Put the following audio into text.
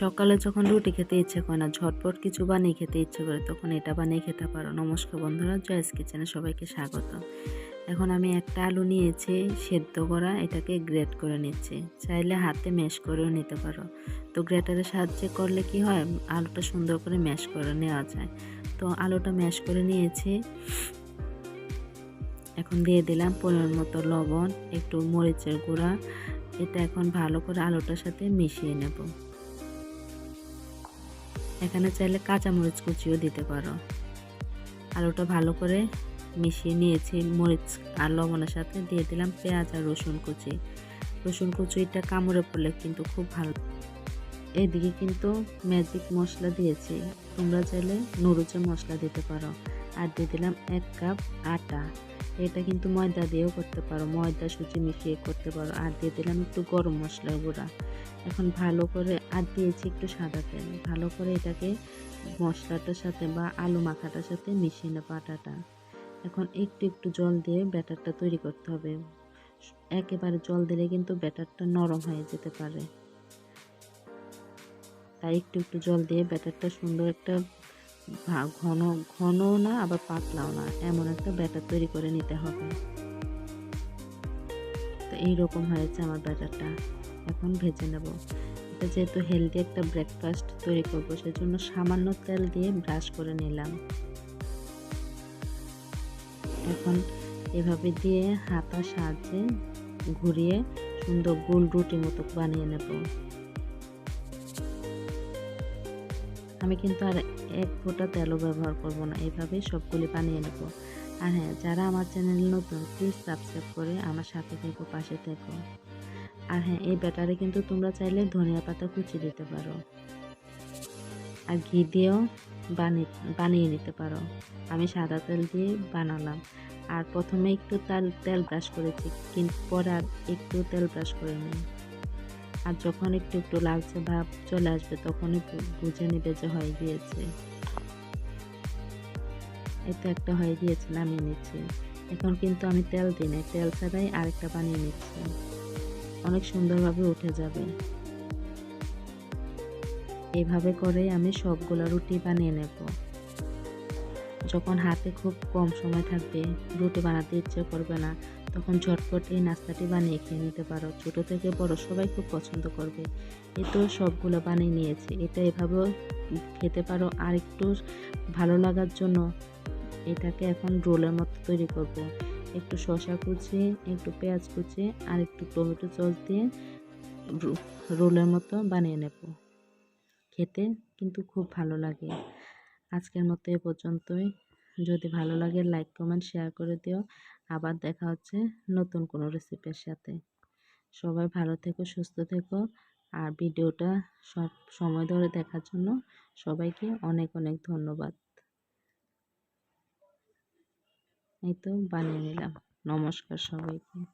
সকালে যখন রুটি খেতে ইচ্ছে করে না, ঝটপট কিছু বানিয়ে খেতে ইচ্ছে করে, তখন এটা বানিয়ে খেতে পারো। নমস্কার বন্ধুরা, জয়েস কিচেনে সবাইকে স্বাগত। এখন আমি একটা আলু নিয়েছি, সেদ্ধ করা, এটাকে গ্রেট করে নিচ্ছি। চাইলে হাতে ম্যাশ করেও নিতে পারো। তো গ্রেটারের সাহায্যে করলে কি হয়? আলুটা সুন্দর করে ম্যাশ করে নেওয়া যায়। তো আলুটা ম্যাশ করে নিয়েছি। এখন দিয়ে দিলাম পরিমাণ মতো লবণ, একটু মরিচের গুঁড়া। এটা এখন ভালো করে আলুটার সাথে মিশিয়ে নেব। এখানে চাইলে কাঁচামরিচ কুচিও দিতে পারো। আলুটা ভালো করে মিশিয়ে নিয়েছি, মরিচ আর লবণের সাথে দিয়ে দিলাম পেঁয়াজ আর রসুন কুচি। রসুন কুচিটা কামড়ে পড়লে কিন্তু খুব ভালো। এদিকে কিন্তু ম্যাজিক মশলা দিয়েছি। তোমরা চাইলে নুরুচে মশলা দিতে পারো। আর দিয়ে দিলাম এক কাপ আটা। এটা কিন্তু ময়দা দিয়েও করতে পারো। ময়দা, সুজি মিশিয়ে করতে পারো। আর দিয়ে দিলাম একটু গরম মশলার গুঁড়া। এখন ভালো করে, আর দিয়েছি একটু সাদা তেল। ভালো করে এটাকে মশলাটার সাথে বা আলু মাখাটার সাথে মিশিয়ে নেব আটাটা। এখন একটু একটু জল দিয়ে ব্যাটারটা তৈরি করতে হবে। একেবারে জল দিলে কিন্তু ব্যাটারটা নরম হয়ে যেতে পারে। তাই একটু একটু জল দিয়ে ব্যাটারটা সুন্দর একটা ঘন ঘন না, আবার পাতলাও না। এমন একটা ব্যাটার তৈরি করে নিতে হবে। তো এইরকম হয়েছে আমার ব্যাটারটা। এখন ভেজে নেব। এটা যেহেতু হেলদি একটা ব্রেকফাস্ট তৈরি করব, সেজন্য সামান্য তেল দিয়ে ব্রাশ করে নিলাম। এখন এভাবে দিয়ে হাতার সাহায্যে ঘুরিয়ে সুন্দর গোল রুটি মতো বানিয়ে নেব। আমি কিন্তু আর এক ফোঁটা তেলও ব্যবহার করব না এইভাবেই সবগুলি বানিয়ে নেব। আর হ্যাঁ যারা আমার চ্যানেল নতুন প্লিজ সাবস্ক্রাইব করে আমার সাথে থেকো, পাশে থেকো। আর হ্যাঁ এই ব্যাটারে কিন্তু তোমরা চাইলে ধনিয়া পাতা কুচি দিতে পারো। আর ঘি দিয়েও বানিয়ে বানিয়ে নিতে পারো। আমি সাদা তেল দিয়ে বানালাম। আর প্রথমে একটু তেল তেল ব্রাশ করেছি, কিন্তু পরে আর একটু তেল ব্রাশ করে নিই। আর যখন একটু একটু লালচে ভাব চলে আসবে, তখনই বুঝে নেবে যে হয়ে গিয়েছে। এটা একটা হয়ে গিয়েছে, নামিয়ে নিচ্ছি। এখন কিন্তু আমি তেল দিই না তেল ছাড়াই আরেকটা বানিয়ে নিচ্ছি। অনেক সুন্দরভাবে উঠে যাবে। এইভাবে করে আমি সবগুলো রুটি বানিয়ে নেব। যখন হাতে খুব কম সময় থাকবে, রুটি বানাতে ইচ্ছে করবে না তখন ঝটপট এই নাস্তাটি বানিয়ে খেয়ে নিতে পারো। ছোট থেকে বড় সবাই খুব পছন্দ করবে। এ তো সবগুলো বানিয়ে নিয়েছি। এটা এভাবেও খেতে পারো। আর একটু ভালো লাগার জন্য এটাকে এখন রোলের মতো তৈরি করব। একটু শশা কুচি, একটু পেঁয়াজ কুচি আর একটু টমেটো সস দিয়ে রোলের মতো বানিয়ে নেব। খেতে কিন্তু খুব ভালো লাগে। আজকের মতো এ পর্যন্তই। যদি ভালো লাগে লাইক, কমেন্ট, শেয়ার করে দিও। আবার দেখা হচ্ছে নতুন কোনো রেসিপির সাথে। সবাই ভালো থেকো, সুস্থ থেকো। আর ভিডিওটা সব সময় ধরে দেখার জন্য সবাইকে অনেক অনেক ধন্যবাদ। এই তো বানিয়ে নিলাম। নমস্কার সবাইকে।